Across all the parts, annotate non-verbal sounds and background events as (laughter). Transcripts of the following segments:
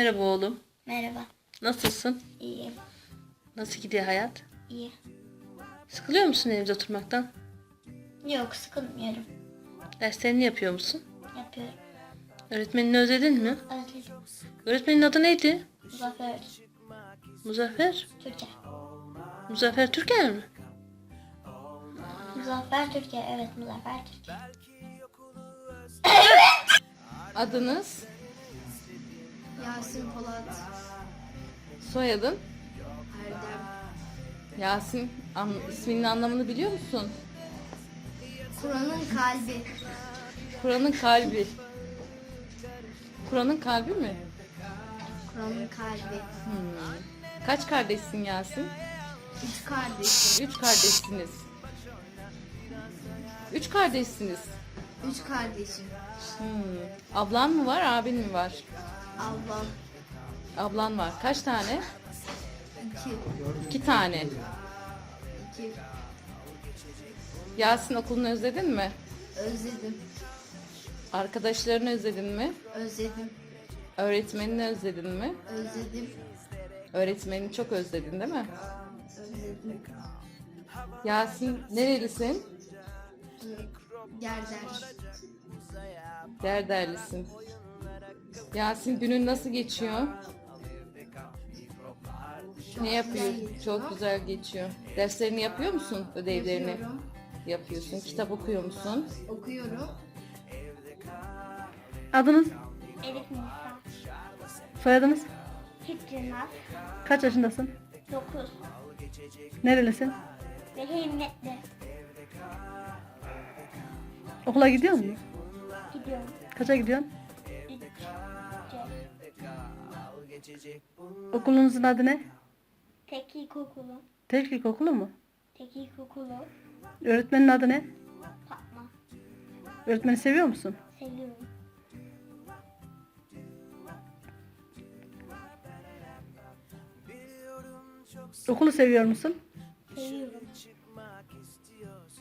Merhaba oğlum. Merhaba. Nasılsın? İyiyim. Nasıl gidiyor hayat? İyi. Sıkılıyor musun evde oturmaktan? Yok sıkılmıyorum. Derslerini yapıyor musun? Yapıyorum. Öğretmenini özledin mi? Özledim. Öğretmenin adı neydi? Zafer. Muzaffer. Türkiye. Muzaffer Türker mi? Muzaffer Türkiye. Evet Muzaffer Türkiye. Adınız? Yasin Polat Soyadın? Erdem Yasin. An isminin anlamını biliyor musun? Kur'an'ın kalbi Kur'an'ın kalbi. Kur'an'ın kalbi mi? Kur'an'ın kalbi Hmm. Kaç kardeşsin Yasin? Üç kardeş Üç kardeşsiniz. Üç kardeşsiniz. Üç kardeşim Hmm. Ablan mı var, abin mi var? Ablam Ablan var. Kaç tane? iki İki tane. iki Yasin okulunu özledin mi? Özledim Arkadaşlarını özledin mi? Özledim Öğretmenini özledin mi? Özledim Öğretmenini çok özledin değil mi? Özledim Yasin nerelisin? Gerder Derderlisin. Yasin günün nasıl geçiyor? Ne yapıyor? Çok güzel geçiyor. Derslerini yapıyor musun? Ödevlerini Yapıyorum. yapıyorsun. Kitap okuyor musun? Okuyorum Adınız? Elif Musa. Soyadınız? Fikri Naz. Kaç yaşındasın? 9. Nerelisin? Ve himmetli. Okula gidiyor musun? Gidiyorum. Kaça gidiyorsun? Okulunuzun adı ne? Tek ilkokulu. Tek ilkokulu mu? Tek ilkokulu. Öğretmenin adı ne? Fatma. Öğretmeni seviyor musun? Seviyorum. Okulu seviyor musun? Seviyorum.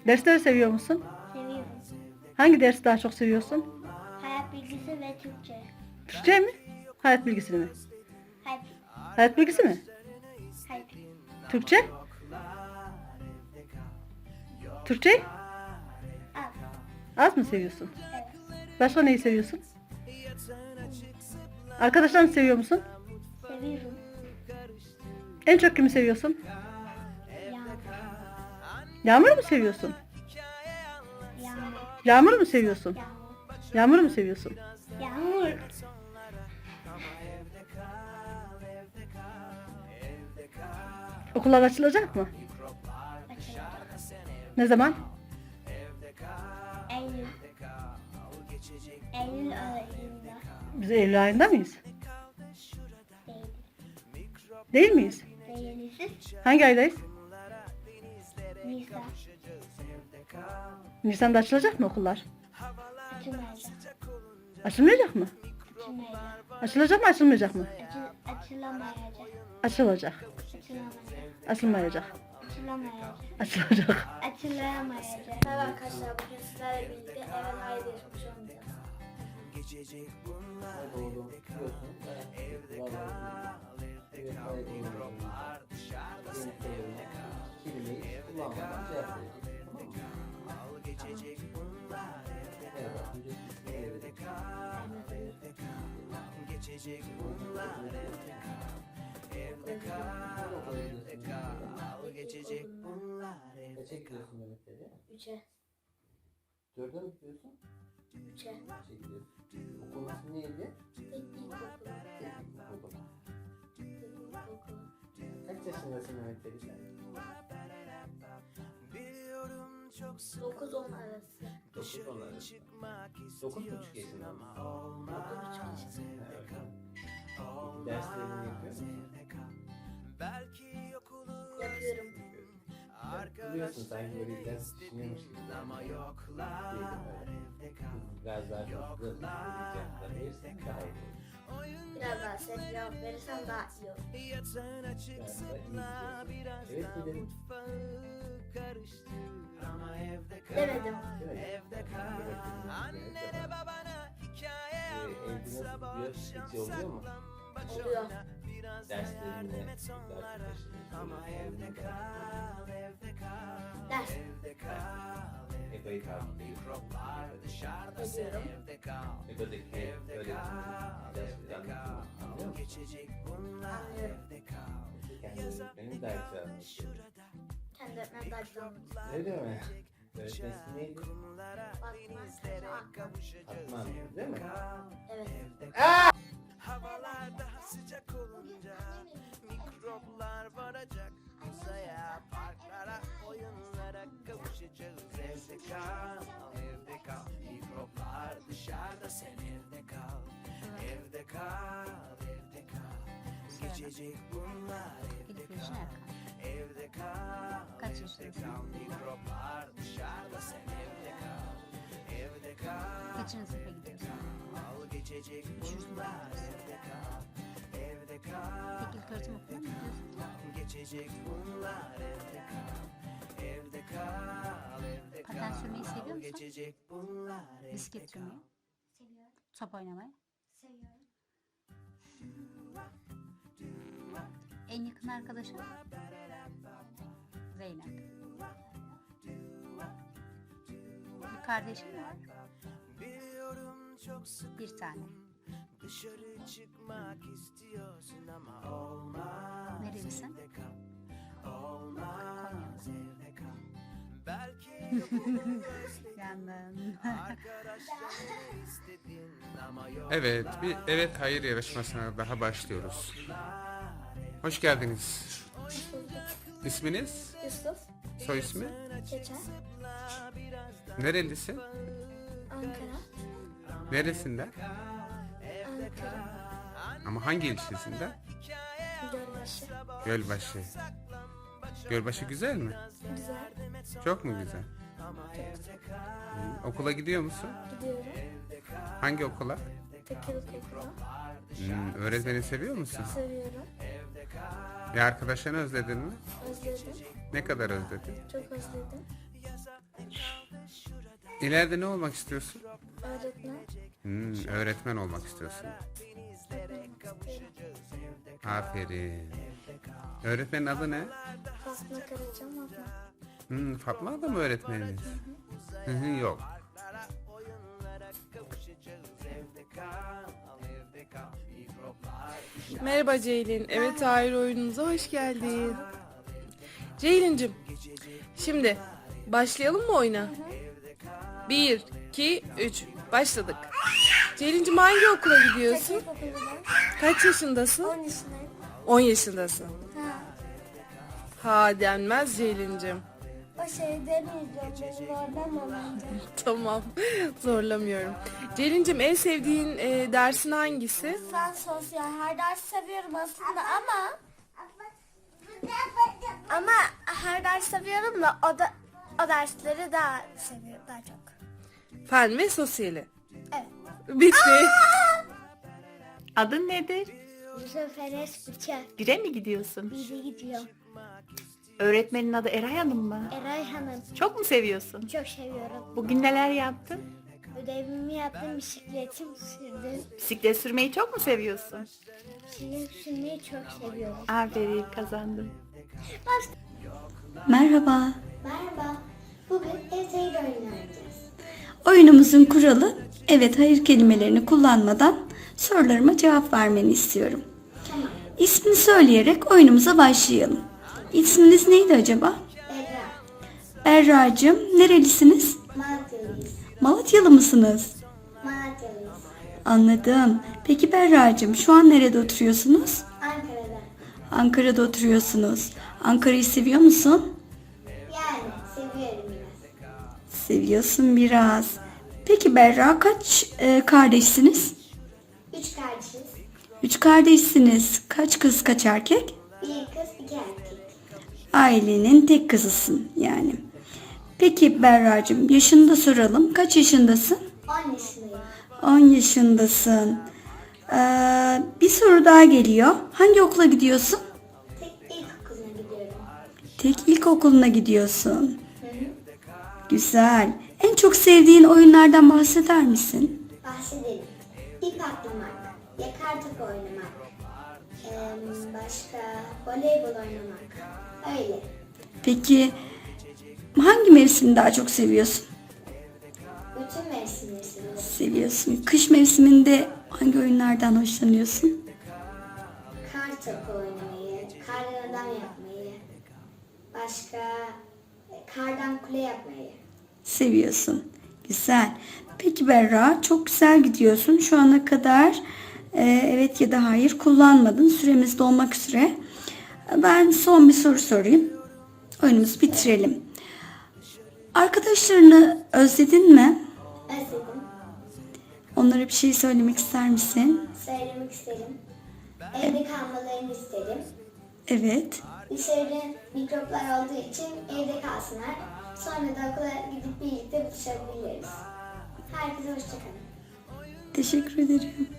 Dersleri seviyor musun? Seviyorum. Hangi dersi daha çok seviyorsun? Hayat bilgisi ve Türkçe. Türkçe mi? Hayat bilgisini mi? Hayat, bilgisi mi? hayat, Türkçe? Türkçe? az. Az mı seviyorsun? Evet. Başka neyi seviyorsun? Arkadaşlarını seviyor musun? Seviyorum. En çok kimi seviyorsun? Yağmur. Yağmur mu seviyorsun? Yağmur. Yağmur mu seviyorsun? Yağmur. Yağmur mu seviyorsun? Yağmur. Okullar açılacak mı? Ne zaman? Eylül. Eylül ayında. Biz Eylül ayında mıyız? Değil. Değil miyiz? Değiliz. Hangi aydayız? Nisan. Nisan'da açılacak mı okullar? Açılmayacak. Açılmayacak mı? Açılmayacak. Açılacak mı açılmayacak mı? Açıl, açılamayacak. Açılacak. Açılamayacak. Açılmayacak. Açılamayacak. Açılacak. Açılamayacak. Merhaba arkadaşlar. Bugün sizlerle birlikte Haydi yapmış olacağız. Cevap vereceksin. Tamam mı? Merhaba. Öncelikle evde Kaça gidiyorsun Mehmet Ali? Üçe. Dörde mi gidiyorsun? Üçe. Kaça gidiyorsun? Okulun ismi neydi? Tek ilkokul. Tek ilkokul. Tek ilkokul. Kaç yaşındasın Mehmet Ali sen? 9-10 arası. Dokuz on arası. Dokuz buçuk yaşında mısın? Dokuz buçuk yaşında. Evet. Derslerini yapıyor musun? Yapıyorum. Biliyorsun sanki böyle ders düşünüyormuş gibi. Ama yoklar. Biraz daha hızlı söyleyeceğim. Verirsen daha iyi olur. Biraz daha cevap verirsen daha iyi olur. Biraz daha iyi gidiyorsun. Evet mi dedim? Demedim. Evet. Annene babana Ee, evde nasıl gidiyor? Sıkıcı oluyor mu? Oluyor. Derslerinde ders Ders. EBA'yı takip ediyorum. Ediyorum. EBA'daki öğretmenin dersleri anlatıyor musun? Anlıyor musun? Anlıyorum. Kendi öğretmenin dersi anlatıyor. Kendi öğretmenim daha güzel anlatıyor. Öyle mi? Öğretmen ismi neydi? Hanım değil mi? Evet. Havalar daha sıcak olunca Mikroplar varacak uzaya Parklara, oyunlara kavuşacağız. Evde kal, evde kal. Mikroplar dışarıda sen evde kal. Evde kal, evde kal. Geçecek bunlar evde kal. Evde kal, evde kal. Mikroplar dışarıda sen evde kal. Evde kal, sınıfa gidiyorsun? Al geçecek bunlar evde kal Evde kal Peki ilk öğretim okuluna mı gidiyorsun? Geçecek bunlar evde kal Evde kal evde kal Paten sürmeyi seviyor musun? Geçecek bunlar evde Bisiklet kal sürmeyi? Seviyorum. Top oynamayı? Seviyorum. En yakın arkadaşın? Zeynep. Bir kardeşin mi var? Biliyorum çok sık Bir tane. dışarı çıkmak istiyorsun ama olmaz Nerelisin? evde kal Olmaz evde kal Belki (laughs) Yandın. arkadaşlarını istedin ama yok Evet, bir evet hayır yarışmasına daha başlıyoruz. Hoş geldiniz. İsminiz? Yusuf. Soy ismi? Keçen. Nerelisin? Ankara. Neresinden? Ankara. Ama hangi ilçesinden? Gölbaşı. Gölbaşı. Gölbaşı güzel mi? Güzel. Çok mu güzel? Hı, Okula gidiyor musun? Gidiyorum. Hangi okula? Tekirdağ okula. Hmm, öğretmeni seviyor musun? Seviyorum. Bir arkadaşını özledin mi? Özledim. Ne kadar özledin? Çok özledim. İleride ne olmak istiyorsun? Öğretmen. Hmm, öğretmen olmak istiyorsun. Aferin. Öğretmenin adı ne? Fatma Karacan abla. Hmm, Fatma da mı öğretmeniniz? Hı hı, yok. Merhaba Ceylin. Evet Hayır oyunumuza hoş geldin. Ceylin'cim. Şimdi başlayalım mı oyuna? 1, 2, 3. Başladık. Ceylin'cim hangi okula gidiyorsun? Kaç yaşındasın? 10 yaşındayım. 10 yaşındasın. Ha. Ha denmez Ceylin'cim. O şey demeyeceğim. Beni zorlamamayacağım. Tamam. Zorlamıyorum. Ceylin'cim en sevdiğin e, dersin hangisi? Ben sosyal her dersi seviyorum aslında ama ama her ders seviyorum da o da o dersleri daha seviyorum daha çok. Fen ve sosyali. Evet. Bitti. Adın nedir? Yusuf Enes Bıçak. Bire mi gidiyorsun? Biri gidiyor. Öğretmenin adı Eray Hanım mı? Eray Hanım. Çok mu seviyorsun? Çok seviyorum. Bugün neler yaptın? Ödevimi yaptım, bisikletim sürdüm. Bisiklet sürmeyi çok mu seviyorsun? Bisiklet sürmeyi çok seviyorum. Aferin kazandın. Merhaba. Merhaba. Bugün evde oynayacağız. Oyunumuzun kuralı evet hayır kelimelerini kullanmadan sorularıma cevap vermeni istiyorum. İsmini söyleyerek oyunumuza başlayalım. İsminiz neydi acaba? Berra. Berra'cığım nerelisiniz? Malatyalıyız. Malatyalı mısınız? Malatyalıyız. Anladım. Peki Berra'cığım şu an nerede oturuyorsunuz? Ankara'da. Ankara'da oturuyorsunuz. Ankara'yı seviyor musun? Yani seviyorum biraz. Seviyorsun biraz. Peki Berra kaç e, kardeşsiniz? Üç kardeşiz. Üç kardeşsiniz. Kaç kız kaç erkek? Bir kız, iki erkek. Ailenin tek kızısın yani. Peki Berra'cığım yaşını da soralım. Kaç yaşındasın? On yaşındayım. 10 yaşındasın. Ee, bir soru daha geliyor. Hangi okula gidiyorsun? Tek ilkokuluna gidiyorum. Tek ilkokuluna gidiyorsun. Güzel. En çok sevdiğin oyunlardan bahseder misin? Bahsedelim. İp atlamak, yakar top oynamak, başka voleybol oynamak. Öyle. Peki hangi mevsimi daha çok seviyorsun? Bütün mevsimleri seviyorum. Seviyorsun. Kış mevsiminde hangi oyunlardan hoşlanıyorsun? Kar topu oynamayı, kardan adam yapmayı, başka e, kardan kule yapmayı. Seviyorsun. Güzel. Peki Berra çok güzel gidiyorsun. Şu ana kadar e, evet ya da hayır kullanmadın. Süremiz dolmak üzere. Ben son bir soru sorayım. Oyunumuzu bitirelim. Arkadaşlarını özledin mi? Özledim. Onlara bir şey söylemek ister misin? Söylemek isterim. Evde kalmalarını isterim. Evet. Dışarıda mikroplar olduğu için evde kalsınlar. Sonra da okula gidip birlikte buluşabiliriz. Herkese hoşçakalın. Teşekkür ederim.